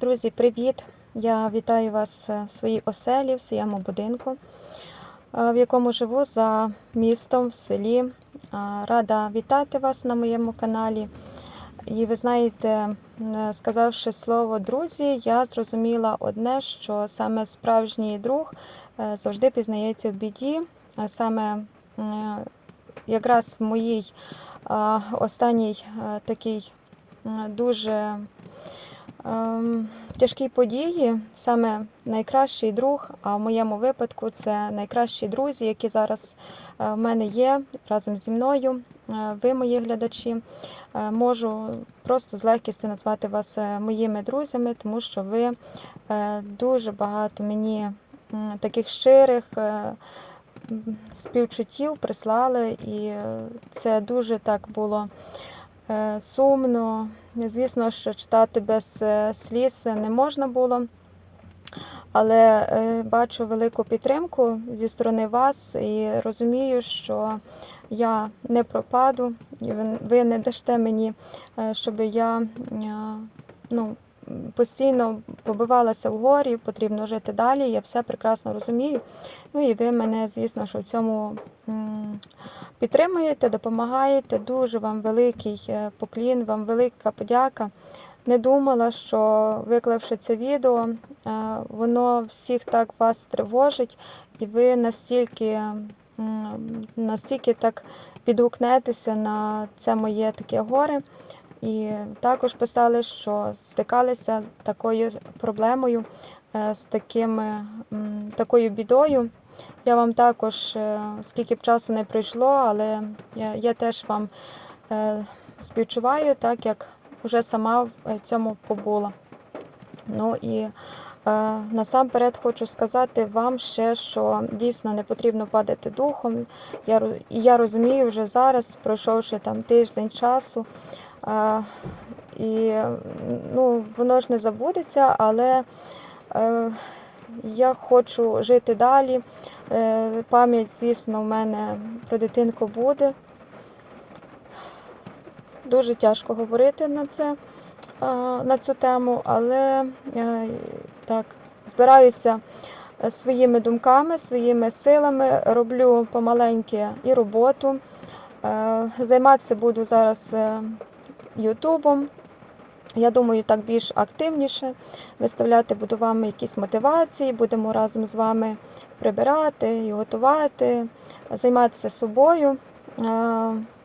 Друзі, привіт! Я вітаю вас е, в своїй оселі, в своєму будинку, е, в якому живу за містом в селі. Е, Рада вітати вас на моєму каналі. І ви знаєте, сказавши слово друзі, я зрозуміла одне, що саме справжній друг завжди пізнається в біді. Саме якраз в моїй останній такій дуже ем, тяжкій події, саме найкращий друг, а в моєму випадку це найкращі друзі, які зараз е, в мене є разом зі мною. Е, Ви, мої глядачі, Е, можу просто з легкістю назвати вас моїми друзями, тому що ви дуже багато мені таких щирих співчуттів прислали, і це дуже так було сумно. Звісно, що читати без е, сліз не можна було. Але е, бачу велику підтримку зі сторони вас і розумію, що я не пропаду, і ви- не дасте мені, е, щоб я е, ну, постійно побивалася в горі, потрібно жити далі. Я все прекрасно розумію. Ну і ви мене, звісно, що в цьому підтримуєте, допомагаєте. Дуже вам великий е, поклін, вам велика подяка. Не думала, що виклавши це відео, е, воно всіх так вас тривожить, і ви настільки, настільки так підгукнетеся на це моє таке горе. І також писали, що стикалися такою проблемою, е, з такими, м, такою бідою. Я вам також, е, скільки б часу не пройшло, але я, я теж вам е, співчуваю, так як вже сама в е, цьому побула. Ну і е, насамперед хочу сказати вам ще, що дійсно не потрібно падати духом. Я, я розумію вже зараз, пройшовши там тиждень часу. І ну, воно ж не забудеться, але е, я хочу жити далі. Е, пам'ять, звісно, в мене про дитинку буде. Дуже тяжко говорити на це, на цю тему, але е, так, збираюся своїми думками, своїми силами, роблю помаленьки і роботу. Займатися буду зараз Ютубом. Я думаю, так більш активніше виставляти буду вам якісь мотивації, будемо разом з вами прибирати і готувати, займатися собою. Е,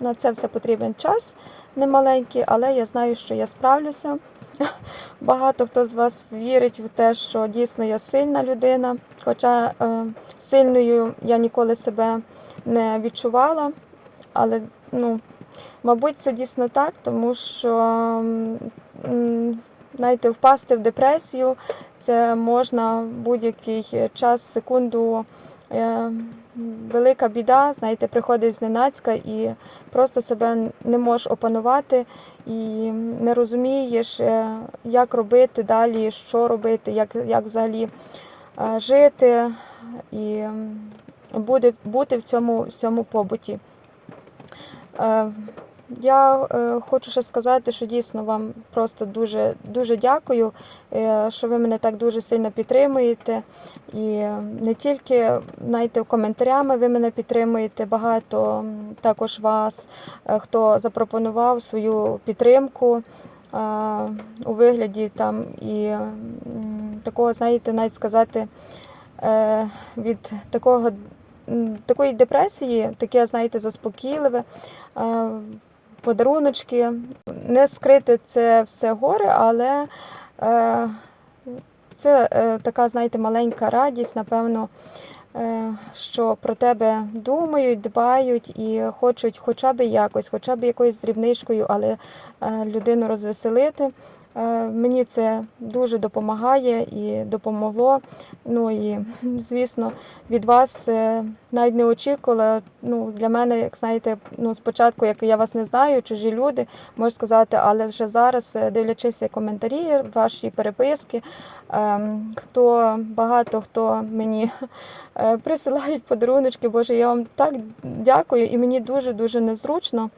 На це все потрібен час немаленький, але я знаю, що я справлюся. Багато хто з вас вірить в те, що дійсно я сильна людина, хоча е, сильною я ніколи себе не відчувала. Але ну, мабуть, це дійсно так, тому що знаєте, впасти в депресію це можна будь-який час, секунду. Е, Велика біда, знаєте, приходить зненацька і просто себе не можеш опанувати і не розумієш, е, як робити далі, що робити, як, як взагалі е, жити і буде, бути в цьому всьому побуті. Е, Я е, хочу ще сказати, що дійсно вам просто дуже, дуже дякую, е, що ви мене так дуже сильно підтримуєте. І не тільки знаєте, коментарями ви мене підтримуєте, багато також вас, хто запропонував свою підтримку у вигляді там і такого, знаєте, навіть сказати, від такого. Такої депресії, таке, знаєте, заспокійливе, е, подаруночки. Не скрити це все горе, але е, це е, така, знаєте, маленька радість, напевно, що про тебе думають, дбають і хочуть хоча б якось, хоча б якоюсь дрібничкою, але людину розвеселити. Е, Мені це дуже допомагає і допомогло. Ну і звісно, від вас е, навіть не очікувала. Ну для мене, як знаєте, ну спочатку, як я вас не знаю, чужі люди, можу сказати, але вже зараз, е, дивлячись коментарі, ваші переписки, ем, хто багато хто мені присилають подаруночки. Боже, я вам так дякую, і мені дуже дуже незручно,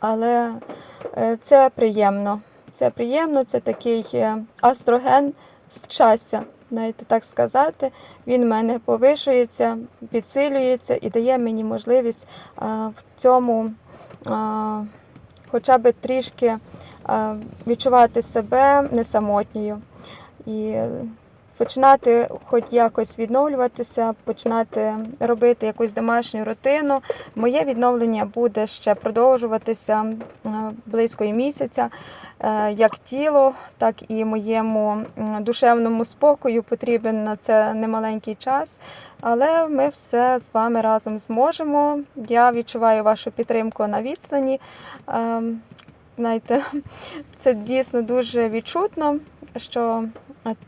але це приємно. Це приємно, це такий е, астроген щастя, знаєте, так сказати. Він в мене повишується, підсилюється і дає мені можливість е, в цьому е, хоча б трішки відчувати себе не самотньою. І починати хоч якось відновлюватися, починати робити якусь домашню рутину. Моє відновлення буде ще продовжуватися близько місяця. Е, Як тіло, так і моєму душевному спокою потрібен на це немаленький час. Але ми все з вами разом зможемо. Я відчуваю вашу підтримку на відстані. Ем, Знаєте, це дійсно дуже відчутно, що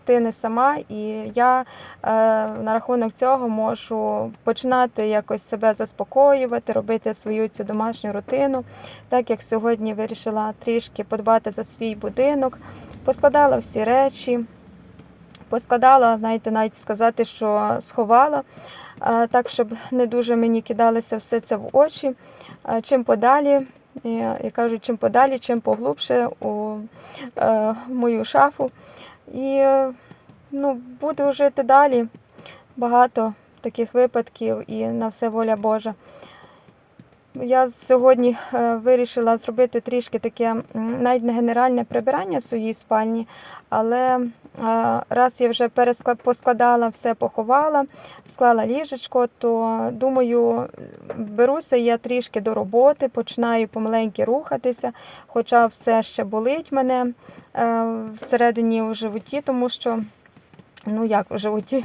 ти не сама, і я е, на рахунок цього можу починати якось себе заспокоювати, робити свою цю домашню рутину. Так як сьогодні вирішила трішки подбати за свій будинок, поскладала всі речі, поскладала, знаєте, навіть сказати, що сховала, е, так, щоб не дуже мені кидалося все це в очі. Е, Чим подалі, я кажу, чим подалі, чим поглубше у е, мою шафу. І е, ну, буду жити далі. Багато таких випадків і на все воля Божа. Я сьогодні е, вирішила зробити трішки таке навіть не генеральне прибирання в своїй спальні, але раз я вже поскладала, все поховала, склала ліжечко, то думаю, беруся я трішки до роботи, починаю помаленьки рухатися, хоча все ще болить мене е, всередині у животі, тому що. Ну, як у животі,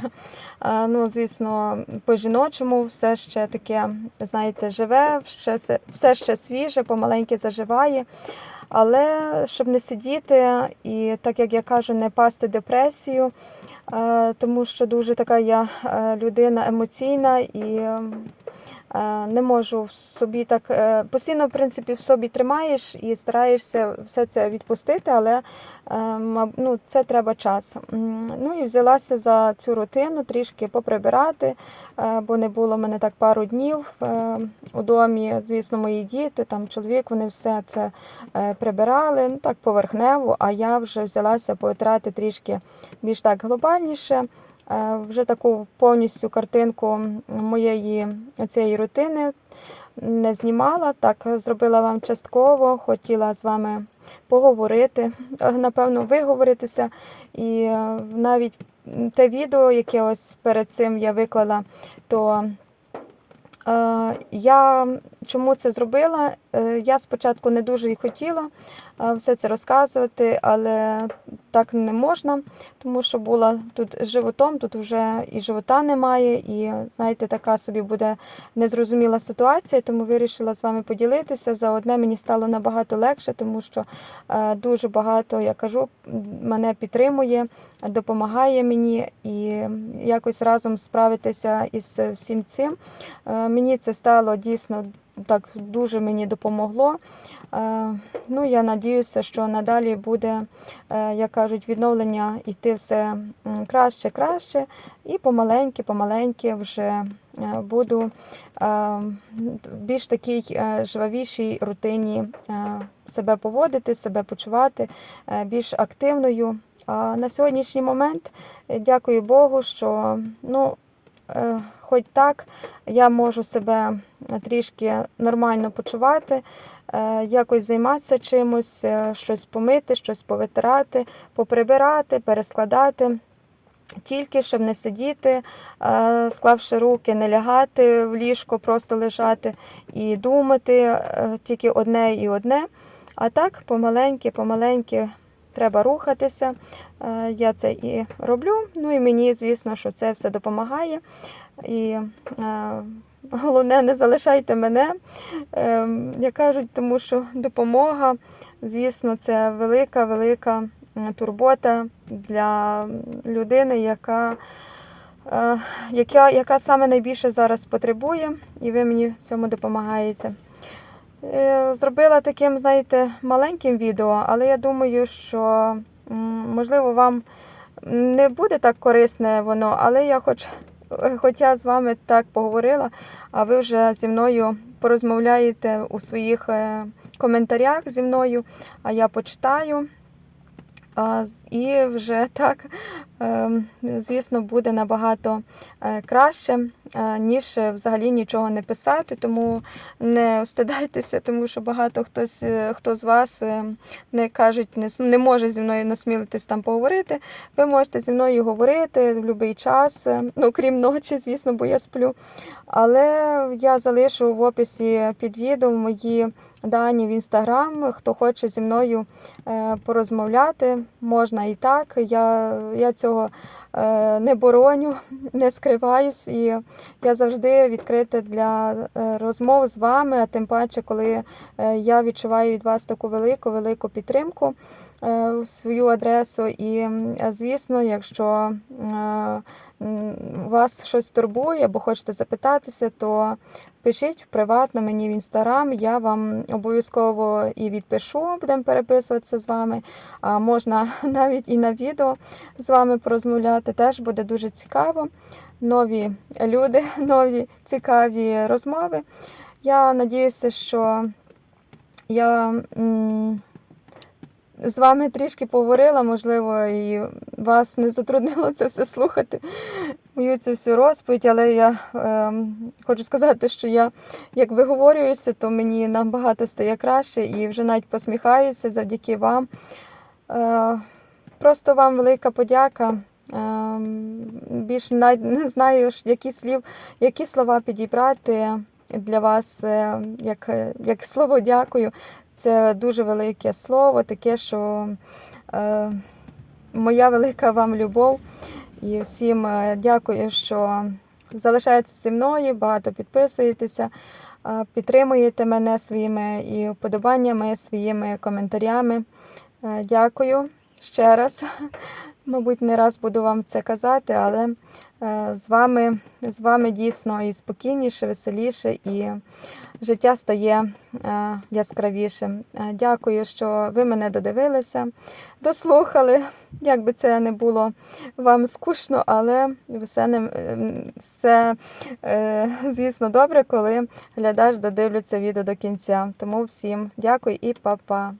ну, звісно, по-жіночому все ще таке, знаєте, живе, все, все ще свіже, помаленьки заживає. Але щоб не сидіти і, так як я кажу, не пасти депресію, е, тому що дуже така я е, людина емоційна і не можу в собі так е, постійно, в принципі, в собі тримаєш і стараєшся все це відпустити, але е, ну, це треба час. Ну і взялася за цю рутину трішки поприбирати, е, бо не було в мене так пару днів е, у домі. Звісно, мої діти, там чоловік, вони все це е, прибирали, ну так поверхнево, а я вже взялася повитрати трішки більш так глобальніше. Е, Вже таку повністю картинку моєї цієї рутини не знімала. Так зробила вам частково, хотіла з вами поговорити, е, напевно, виговоритися. І е, навіть те відео, яке ось перед цим я виклала, то я чому це зробила? Е, Я спочатку не дуже і хотіла е, все це розказувати, але так не можна, тому що була тут животом, тут вже і живота немає, і знаєте, така собі буде незрозуміла ситуація, тому вирішила з вами поділитися. За одне мені стало набагато легше, тому що е, дуже багато, я кажу, мене підтримує, допомагає мені і якось разом справитися із всім цим. Мені це стало дійсно так дуже мені допомогло. Е, Ну, я надіюся, що надалі буде, е, як кажуть, відновлення йти все краще, краще, і помаленьки, помаленьки вже е, буду більш такій жвавішій рутині себе поводити, себе почувати більш активною. А на сьогоднішній момент дякую Богу, що ну, хоч так я можу себе трішки нормально почувати, е, якось займатися чимось, е, щось помити, щось повитирати, поприбирати, перескладати. Тільки щоб не сидіти, е, склавши руки, не лягати в ліжко, просто лежати і думати тільки одне і одне. А так, помаленьки, помаленьки треба рухатися. Я це і роблю. Ну і мені, звісно, що це все допомагає. І е, головне, не залишайте мене, е, як кажуть, тому що допомога, звісно, це велика, велика турбота для людини, яка, е, яка, яка саме найбільше зараз потребує, і ви мені в цьому допомагаєте. Е, Зробила таким, знаєте, маленьким відео, але я думаю, що можливо вам не буде так корисне воно, але я хоч, хоч я з вами так поговорила, а ви вже зі мною порозмовляєте у своїх е, коментарях зі мною, а я почитаю. І вже так, звісно, буде набагато е, краще, е, ніж взагалі нічого не писати. Тому не встидайтеся, тому що багато хтось, е, хто з вас не кажуть, не, не може зі мною насмілитись там поговорити. Ви можете зі мною говорити в будь-який час, ну крім ночі, звісно, бо я сплю. Але я залишу в описі під відео мої дані в інстаграм. Хто хоче зі мною порозмовляти, можна і так. Я, я цього е, не бороню, не скриваюсь, і я завжди відкрита для е, розмов з вами, а тим паче, коли е, я відчуваю від вас таку велику, велику підтримку в свою адресу. І, звісно, якщо вас щось турбує або хочете запитатися, то пишіть в приватно мені в інстаграм, я вам обов'язково і відпишу, будемо переписуватися з вами. А можна навіть і на відео з вами порозмовляти. Теж буде дуже цікаво. Нові люди, нові цікаві розмови. Я надіюся, що я з вами трішки поговорила, можливо, і вас не затруднило це все слухати, мою цю всю розповідь, але я е, хочу сказати, що я як виговорююся, то мені набагато стає краще і вже навіть посміхаюся завдяки вам. Е, просто вам велика подяка. Е, більше не знаю, які слів, які слова підібрати для вас, е, як, як слово дякую. Це дуже велике слово, таке, що е, моя велика вам любов. І всім е, дякую, що залишаєтеся зі мною, багато підписуєтеся, е, підтримуєте мене своїми і вподобаннями, своїми коментарями. Е, Дякую ще раз. Мабуть, не раз буду вам це казати, але з вами, з вами дійсно і спокійніше, веселіше, і життя стає е, яскравішим. Е, Дякую, що ви мене додивилися, дослухали. Як би це не було вам скучно, але все, не, все е, звісно, добре, коли глядач додивляться відео до кінця. Тому всім дякую і па-па.